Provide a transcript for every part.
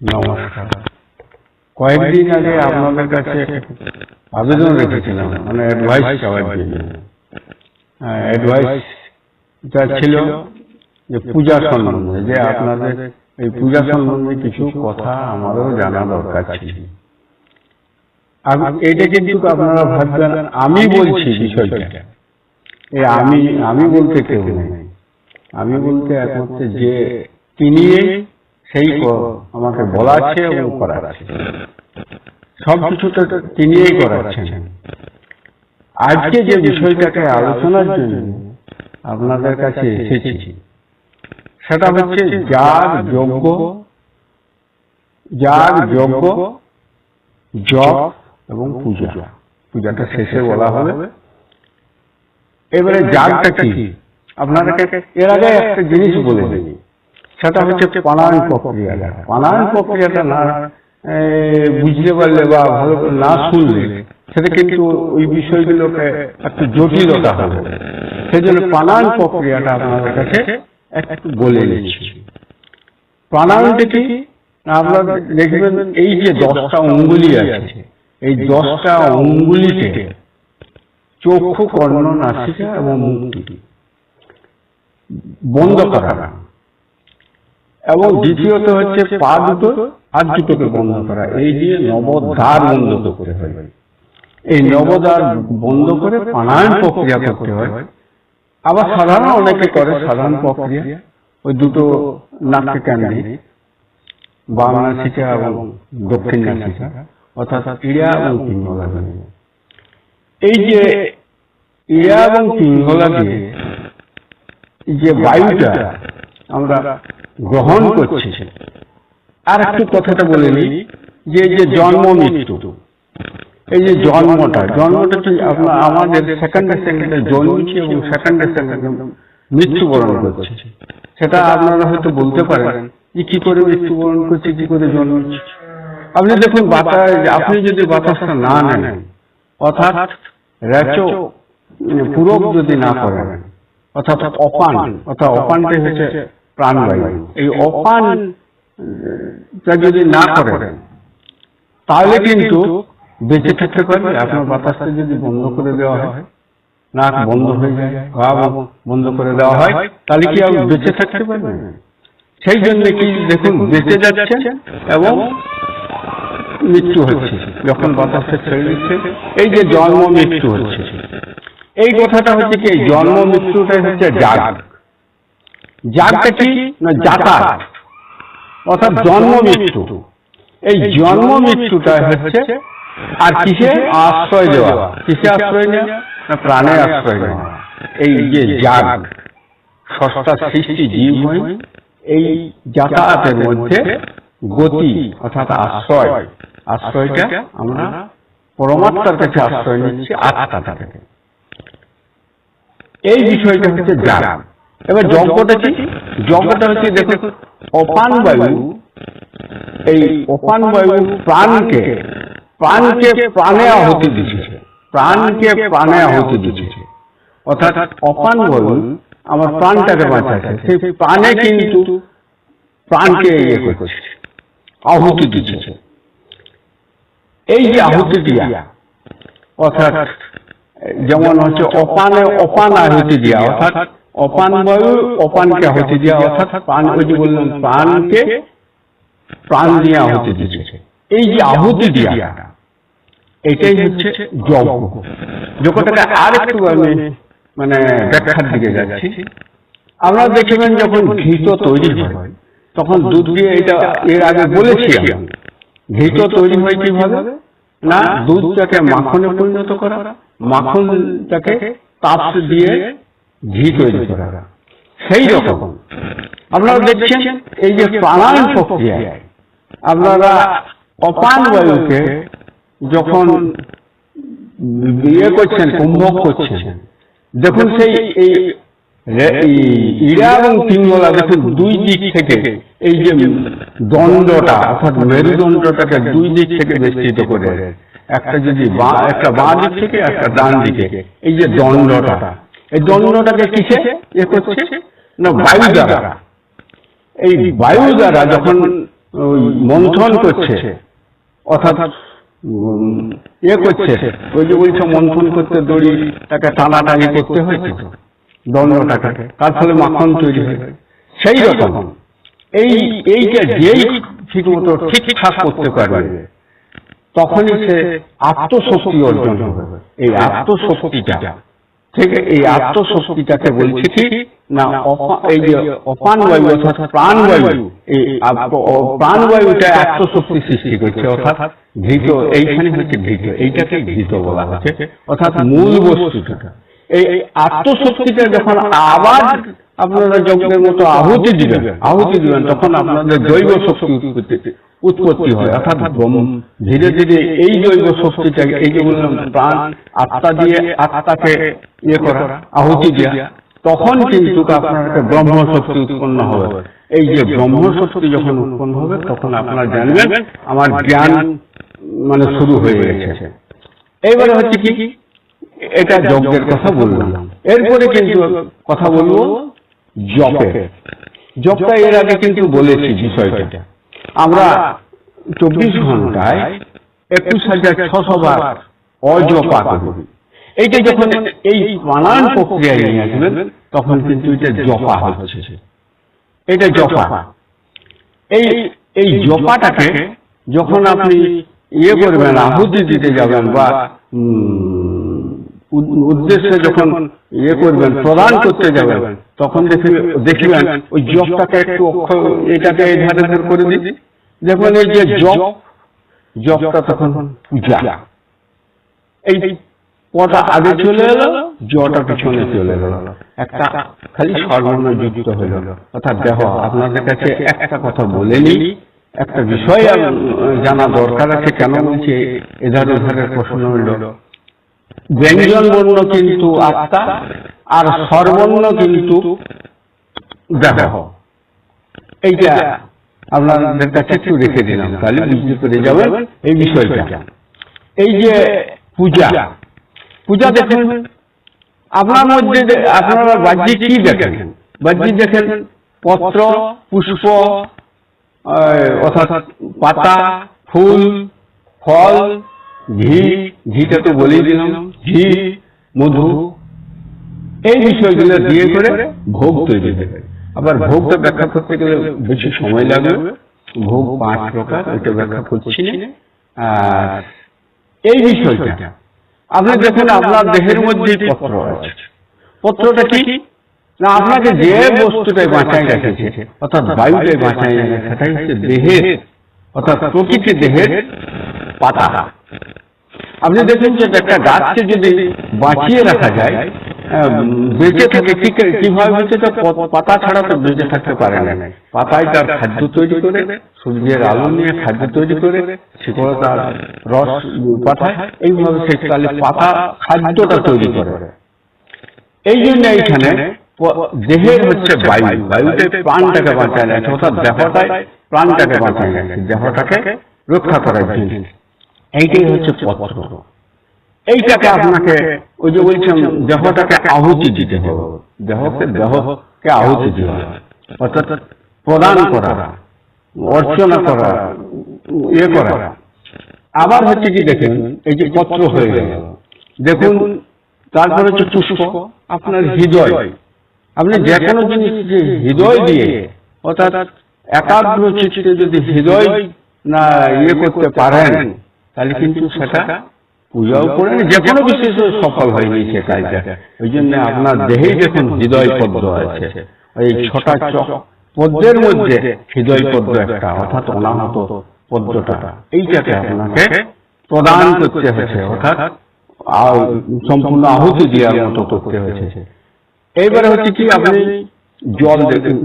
নমস্কার। কয়েকদিন আগে আপনাদের কাছে আবেদন রেখেছিলাম মানে অ্যাডভাইস চাওয়ার জন্য। অ্যাডভাইসটা ছিল যে পূজা সম্বন্ধে যে আপনাদের এই পূজা সম্বন্ধে কিছু কথা আমারও জানা দরকার ছিল। এটা কিন্তু আপনারা ভাববেন আমি বলছি বিষয়টা। এই আমি আমি বলতে কেউ নেই। আমি বলতে একমাত্র যে তিনি সেই আমাকে বলাচ্ছে এবং করাচ্ছে সব কিছুটা তিনিই করাচ্ছেন। আজকে যে বিষয়টাকে আলোচনার জন্য আপনাদের কাছে এসেছি সেটা হচ্ছে যার যোগ্য যার যোগ্য জপ এবং পূজা। পূজাটা শেষে বলা হবে। এবারে যাগটা কি? আপনাদেরকে এর আগে একটা জিনিস বলে দিই। সেটা হচ্ছে প্রাণায়াম প্রক্রিয়াটা। প্রাণায়াম প্রক্রিয়াটা না বুঝতে পারলে বা ভালো করে না শুনলে সেটা কিন্তু ওই বিষয়গুলোকে একটু জটিলতা হবে। সেই জন্য প্রাণায়াম প্রক্রিয়াটা আপনাদের কাছে একটু বলে নিচ্ছি প্রাণায়ামটা কি? আপনারা দেখবেন এই যে দশটা অঙ্গুলি আছে এই দশটা অঙ্গুলিতে চক্ষু কর্ণ নাসিকা এবং মুক্তি। বন্ধ করা। এবং দ্বিতীয়ত হচ্ছে পা দুটো হাত দুটোকে বন্ধ করা। এই দিয়ে নবদ্বার বন্ধ করতে হয়। এই নবদ্বার বন্ধ করে প্রাণায়াম প্রক্রিয়া করতে হয়। আবার সাধারণ অনেকে করে সাধারণ প্রক্রিয়া। ওই দুটো নাককে কেন্দ্রে। বাম নাসিকা এবং দক্ষিণ নাসিকা, অর্থাৎ ইড়া এবং পিঙ্গলা। এই যে ইড়া এবং পিঙ্গলা দিয়ে যে বায়ুটা আমরা গ্রহণ করছি। আর একটু কথাটা বলে নিই যে যে জন্ম মৃত্যু এই যে জন্মটা জন্মটা তো আপনার আমাদের সেকেন্ডে সেকেন্ডে জন্মছি এবং সেকেন্ডে সেকেন্ডে মৃত্যুবরণ করছে। সেটা আপনারা হয়তো বলতে পারেন যে কি করে মৃত্যুবরণ করছে কি করে জন্মছি আপনি দেখুন বাতাস আপনি যদি বাতাসটা না নেন অর্থাৎ রেচো মানে পূরক যদি না করেন অর্থাৎ অপান অর্থাৎ অপানটাই হচ্ছে প্রাণবায়ু এই অপান যদি না করেন তাহলে কিন্তু বেঁচে থাকতে পারবে আপনার বাতাসটা যদি বন্ধ করে দেওয়া হয় নাক বন্ধ হয়ে যায় গা বন্ধ করে দেওয়া হয় তাহলে কি আপনি বেঁচে থাকতে পারবেন? সেই জন্য কি দেখুন বেঁচে যাচ্ছে এবং মৃত্যু হচ্ছে। যখন বাতাসটা ছেড়ে দিচ্ছে এই যে জন্ম মৃত্যু হচ্ছে। এই কথাটা হচ্ছে কি এই জন্ম মৃত্যুটাই হচ্ছে জাগ। জাগটা কি না অর্থাৎ জন্ম মৃত্যু। এই জন্ম মৃত্যুটা হচ্ছে আর কিসে আশ্রয় দেওয়া। কিসে আশ্রয় নেওয়া? না প্রাণে আশ্রয় নেওয়া। এই যে জাগ সস্তা সৃষ্টি জীব এই যাতায়াতের মধ্যে গতি অর্থাৎ আশ্রয়। আশ্রয়টা আমরা পরমাত্মার কাছে আশ্রয় নিচ্ছি আত্মা থেকে এই বিষয়টা হচ্ছে জাগ। এবার যজ্ঞটা কি? যজ্ঞটা হচ্ছে দেখুন অপান বায়ু এই অপান বায়ু প্রাণকে প্রাণকে প্রাণে আহুতি দিচ্ছে প্রাণকে প্রাণে আহুতি দিচ্ছে। অর্থাৎ অপান বায়ু আমার প্রাণটাকে বাঁচাচ্ছে। সেই প্রাণে কিন্তু প্রাণকে ইয়ে করছে আহুতি দিচ্ছে। এই যে আহুতি দিয়া অর্থাৎ যেমন হচ্ছে অপানে অপান আহুতি দিয়া অর্থাৎ অপান বায়ু অপানকে আহুতি দিয়া অর্থাৎ প্রাণ ওই যে বললাম প্রাণকে প্রাণ দিয়ে আহুতি দিচ্ছে এই যে আহুতি দিয়া। এটাই হচ্ছে যজ্ঞ। যজ্ঞটাকে আর একটু আমি মানে ব্যাখ্যার দিকে যাচ্ছি। আমরা দেখবেন যখন ঘিত তৈরি হয় তখন দুধ দিয়ে এটা এর আগে বলেছি আমি ঘিত তৈরি হয় কীভাবে? না দুধটাকে মাখনে পরিণত করা মাখনটাকে তাপ দিয়ে ঘি তৈরি করা। সেই রকম। আপনারা দেখছেন এই যে প্রাণায়াম প্রক্রিয়ায় আপনারা অপান বায়ুকে যখন বিয়ে করছেন কুম্ভক করছেন দেখুন সেই এই ইড়া এবং পিঙ্গলা দেখুন দুই দিক থেকে এই যে দণ্ডটা অর্থাৎ মেরুদণ্ডটাকে দুই দিক থেকে বিস্তৃত করে একটা যদি বাঁ একটা বাঁ দিক থেকে একটা ডান দিকে। এই যে দণ্ডটা এই দণ্ডটাকে কিসে? এ করছে? না বায়ু দ্বারা। এই বায়ু দ্বারা যখন মন্থন করছে অর্থাৎ ইয়ে করছে ওই যে বলছে মন্থন করতে দড়ি তাকে টানাটানি করতে হয়েছে দণ্ডটাকে তার ফলে মাখন তৈরি হয় সেই রকম। এই এইটা যেই ঠিক মতো ঠিকঠাক করতে পারবে তখনই সে আত্মশক্তি অর্জন হবে। এই আত্মশক্তিটা। থেকে এই আত্মশক্তিটাকে বলছি কি না এই যে অপান বায়ু অর্থাৎ প্রাণবায়ু এই প্রাণ বায়ুটা প্রাণবায়ুটা আত্মশক্তি সৃষ্টি করছে অর্থাৎ ঘৃত এইখানে হচ্ছে ঘৃত এইটাকে ঘৃত বলা হচ্ছে। অর্থাৎ মূল বস্তুটা। এই এই আত্মশক্তিটা যখন আবার আপনারা যজ্ঞের মতো আহুতি দিবেন। আহুতি দিবেন তখন আপনাদের জৈব শক্তি উৎপত্তি হয় অর্থাৎ ব্রহ্ম- ধীরে ধীরে এই জৈব এই যে বললাম প্রাণ আত্মা দিয়ে আত্মাকে ইয়ে করা আহুতি দেওয়া তখন কিন্তু আপনার একটা ব্রহ্ম শক্তি উৎপন্ন হবে। এই যে ব্রহ্ম শক্তি যখন উৎপন্ন হবে তখন আপনারা জানবেন আমার জ্ঞান মানে শুরু হয়ে গেছে। এইবারে হচ্ছে কি? এটা যজ্ঞের কথা বললাম এরপরে কিন্তু কথা বলব জপে। জপটা এর আগে কিন্তু বলেছি বিষয়টা আমরা চব্বিশ ঘন্টায় একুশ হাজার ছশো বার অজপা করি। এইটা যখন এই প্রক্রিয়ায় নিয়ে আসবেন তখন কিন্তু এটা জপা হচ্ছে। এটা জপা। এই এই জপাটাকে যখন আপনি ইয়ে করবেন আহুতি দিতে যাবেন বা উদ্দেশ্যে যখন ইয়ে করবেন প্রদান করতে যাবেন তখন দেখি দেখিবেন ওই জপটাকে একটু অক্ষর এটাকে এই ধারে করে দিই। দেখবেন এই যে জপ জপটা তখন পূজা। এই পটা আগে চলে এলো জটা পিছনে চলে গেল একটা খালি সর্বর্ণ যুক্ত হয়ে গেল অর্থাৎ দেখো আপনাদের কাছে একটা কথা বলে নিই। একটা বিষয় জানা দরকার আছে কেন বলছি? এধার ওধারের প্রশ্ন হইল ব্যঞ্জন বর্ণ কিন্তু আত্মা আর স্বরবর্ণ কিন্তু দেহ। এইটা আপনাদের কাছে একটু রেখে দিলাম। তাহলে বুঝতে পেরে যাবেন এই বিষয়টা। এই যে পূজা পূজা দেখেন, আপনার মধ্যে আপনারা বাহ্যিক কি দেখেন? বাহ্যিক দেখেন পত্র, পুষ্প অর্থাৎ পাতা, ফুল, ফল ঘি ঘিটা তো বলেই দিলাম। ঘি মধু এই বিষয়গুলো দিয়ে করে ভোগ তৈরি হবে আবার ভোগটা ব্যাখ্যা করতে গেলে বেশি সময় লাগবে। ভোগ পাঁচ প্রকার এটা ব্যাখ্যা করছি আর এই বিষয়টা আপনি দেখুন আপনার দেহের মধ্যে পত্র আছে। পত্রটা কি? না আপনাকে যে বস্তুটাই বাঁচায় রেখেছে অর্থাৎ বায়ুটাই বাঁচায় রেখেছে সেটাই হচ্ছে দেহের অর্থাৎ প্রকৃতি দেহের পাতা। আপনি দেখুন যে একটা গাছকে যদি বাঁচিয়ে রাখা যায় বেঁচে থাকে ঠিক কীভাবে বেঁচে থাকে পাতা ছাড়া তো বেঁচে থাকতে পারে না। পাতায় তার খাদ্য তৈরি করে সূর্যের আলো নিয়ে খাদ্য তৈরি করে শিকড় তার রস পাঠায় এইভাবে সে তাহলে পাতা খাদ্যটা তৈরি করে। এই জন্য এইখানে দেহের হচ্ছে বায়ু। বায়ুতে প্রাণটাকে বাঁচায় রাখে অর্থাৎ দেহটায় প্রাণটাকে বাঁচায় রাখে দেহটাকে রক্ষা করার জন্য এইটাই হচ্ছে পত্র। এইটাকে আপনাকে ওই যে বলছেন দেহটাকে আহুতি দিতে হবে। দেহকে দেহকে আহুতি দিতে হবে। অর্থাৎ প্রদান করা অর্চনা করা ইয়ে করা। আবার হচ্ছে কি দেখেন এই যে পত্র হয়ে গেল। দেখুন তারপরে হচ্ছে পুষ্প আপনার হৃদয়। আপনি যে কোনো জিনিস যে হৃদয় দিয়ে অর্থাৎ একাগ্র চিত্তে যদি হৃদয় না ইয়ে করতে পারেন তাহলে কিন্তু সেটা পূজাও করেন যে কোনো বিশেষ সফল হয়নি সে কাজটা। ওই জন্য আপনার দেহেই দেখুন হৃদয় পদ্ম আছে এই ছটা চক পদ্মের মধ্যে হৃদয় পদ্ম একটা অর্থাৎ অনাহত পদ্মটা। এইটাকে আপনাকে প্রদান করতে হয়েছে অর্থাৎ আর সম্পূর্ণ আহুতি দেওয়ার মতো করতে হয়েছে এইবারে হচ্ছে। কি আপনি জল দেখুন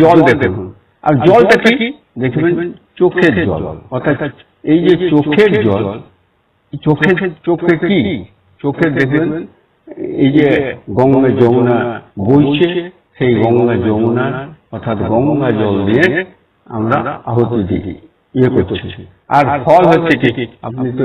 জল দেখুন। আর জলটা কি? দেখবেন চোখের জল। অর্থাৎ এই যে চোখের জল চোখের চোখে কি? চোখে দেখবেন এই যে গঙ্গা যমুনা বইছে সেই গঙ্গা যমুনা অর্থাৎ গঙ্গা জল দিয়ে আমরা আহত দিই। ইয়ে করছি আর ফল হচ্ছে কি? আপনি তো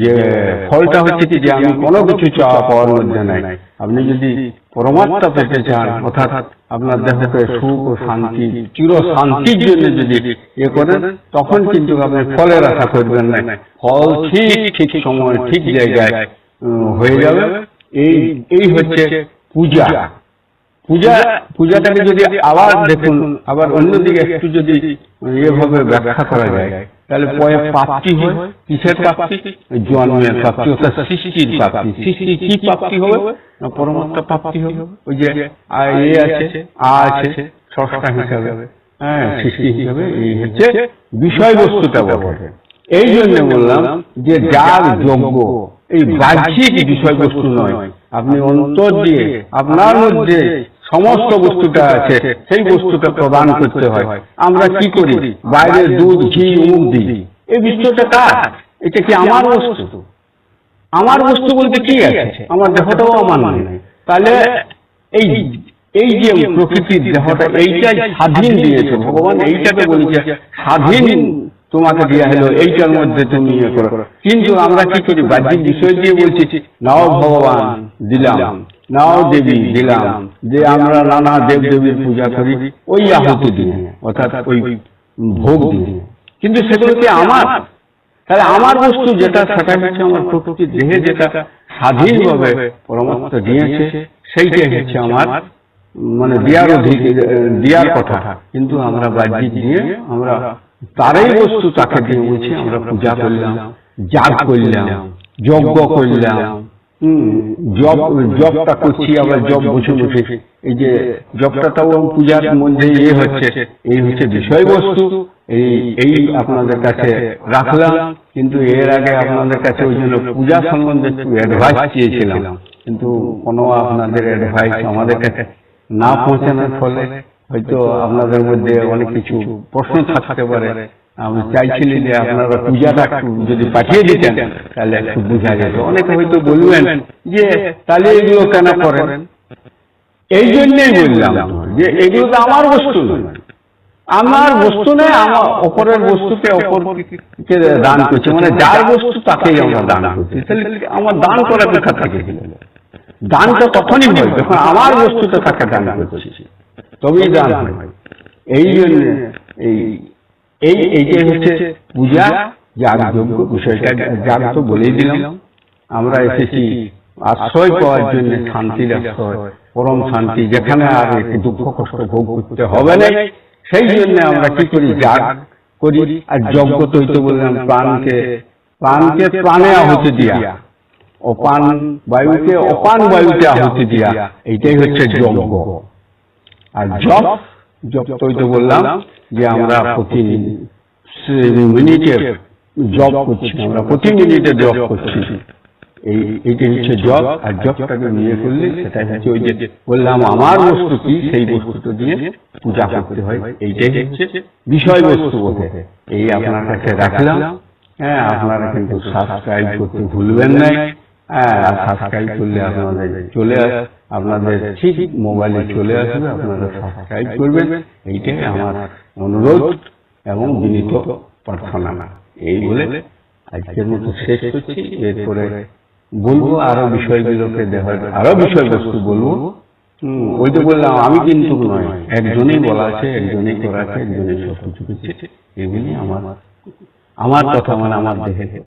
যে ফলটা হচ্ছে কি? যে আমি কোনো কিছু চাওয়া পাওয়ার মধ্যে নাই। আপনি যদি পরমাত্মা পেতে চান অর্থাৎ আপনার দেহকে সুখ ও শান্তি চির শান্তির জন্য যদি ইয়ে করেন তখন কিন্তু আপনি ফলের আশা করবেন না। ফল ঠিক ঠিক সময় ঠিক জায়গায় হয়ে যাবে। এই এই হচ্ছে পূজা। পূজা পূজাটাকে যদি আবার দেখুন আবার অন্যদিকে একটু যদি এভাবে ব্যাখ্যা করা যায় তাহলে পরে প্রাপ্তি হয় কিসের প্রাপ্তি? জন্মের প্রাপ্তি অর্থাৎ সৃষ্টির প্রাপ্তি। সৃষ্টি কি প্রাপ্তি হবে? না পরমাত্মা প্রাপ্তি হবে। ওই যে এ আছে আ আছে ষষ্ঠা হিসাবে। হ্যাঁ সৃষ্টি হিসাবে এই হচ্ছে বিষয়বস্তুটা বটে। এই জন্য বললাম যে যার যোগ্য এই বাহ্যিক বিষয়বস্তু নয় আপনি অন্তর দিয়ে আপনার মধ্যে সমস্ত বস্তুটা আছে সেই বস্তুটা প্রদান করতে হয়। আমরা কি করি? বাইরে দুধ ঘি উমুক দিই। এই বিষয়টা কার? এটা কি আমার বস্তু? আমার বস্তু বলতে কি আছে? আমার দেহটাও আমার নয় তাহলে এই এই যে প্রকৃতির দেহটা এইটাই স্বাধীন দিয়েছে। ভগবান এইটাকে বলেছে স্বাধীন তোমাকে দেওয়া হলো এইটার মধ্যে তুমি ইয়ে করো। কিন্তু আমরা কি করি? বাহ্যিক বিষয় দিয়ে বলছি নাও ভগবান দিলাম। নাও দেবী দিলাম। যে আমরা নানা দেব দেবীর পূজা করি ওই আহুতি দিয়ে অর্থাৎ ওই ভোগ দিয়ে কিন্তু সেগুলো কি আমার। তাহলে আমার বস্তু যেটা সেটা হচ্ছে আমার প্রকৃতির দেহে যেটা স্বাধীনভাবে পরমাত্মা দিয়েছে সেইটাই হচ্ছে আমার মানে দেওয়ার অধিক দেওয়ার কথা। কিন্তু আমরা বাহ্যিক দিয়ে আমরা তারই বস্তু তাকে দিয়ে বলছি আমরা পূজা করলাম যাগ করলাম যজ্ঞ করলাম জব জবটা করছি, আবার জব বসে বসে। এই যে পূজার মধ্যে ইয়ে হচ্ছে, এই হচ্ছে বিষয়বস্তু। এই এই আপনাদের কাছে রাখলাম, কিন্তু এর আগে আপনাদের কাছে ওই জন্য পূজা সম্বন্ধে একটু অ্যাডভাইস চেয়েছিলাম। কিন্তু কোনো আপনাদের অ্যাডভাইস আমাদের কাছে না পৌঁছানোর ফলে হয়তো আপনাদের মধ্যে অনেক কিছু প্রশ্ন থাকতে পারে। আমি চাইছিলি যে আপনারা পূজাটা একটু যদি পাঠিয়ে দিতেন, তাহলে একটু বোঝা যেত। অনেকে হয়তো বলবেন যে, তাহলে এগুলো কেন করেন? এই জন্যই বললাম যে, এগুলো তো আমার বস্তু আমার বস্তু নয়, আমার অপরের বস্তুকে অপরকে দান করছে। মানে যার বস্তু তাকেই আমরা দান করছি। তাহলে আমার দান করার কথা থাকে দানটা তখনই হয় যখন আমার বস্তুটা তাকে দান করছি। তবেই দান হয়। এই জন্য এই এই এইটাই হচ্ছে পূজা যাগযোগ্য বিষয়টা যাগ তো বলেই দিলাম। আমরা এসেছি আশ্রয় পাওয়ার জন্য শান্তির আশ্রয় পরম শান্তি, যেখানে আর দুঃখ কষ্ট ভোগ করতে হবে না। সেই জন্য আমরা কি করি? যাগ করি আর যজ্ঞ তৈত বললাম, প্রাণকে প্রাণকে প্রাণে আহুতি দিয়া। অপান বায়ুকে অপান বায়ুতে আহুতি দিয়া। এইটাই হচ্ছে যজ্ঞ। আর জপ জপ তৈত বললাম যে আমরা প্রতি মিনিটে জব করছি আমরা প্রতি মিনিটে জব করছি। এই এইটা হচ্ছে জব আর জবটাকে নিয়ে করলে সেটাই হচ্ছে ওই যে বললাম আমার বস্তু কি সেই বস্তুটা দিয়ে পূজা করতে হয়। এইটাই হচ্ছে বিষয়বস্তু বলতে এই আপনার কাছে রাখলাম। হ্যাঁ আপনারা কিন্তু সাবস্ক্রাইব করতে ভুলবেন না হ্যাঁ আপনাদের চলে আপনাদের ঠিক আমার অনুরোধ এবং বিনীত প্রার্থনা। এই বলে আজকের মতো শেষ এরপরে বলব আরও বিষয়গুলোকে দেখার, আরও বিষয়বস্তু বলব। ওই তো বললাম, আমি কিন্তু নয়, একজনেই বলা আছে, একজনেই করা আছে, একজনেই সব কিছু করছে। এগুলি আমার আমার কথা মানে আমার দেহে।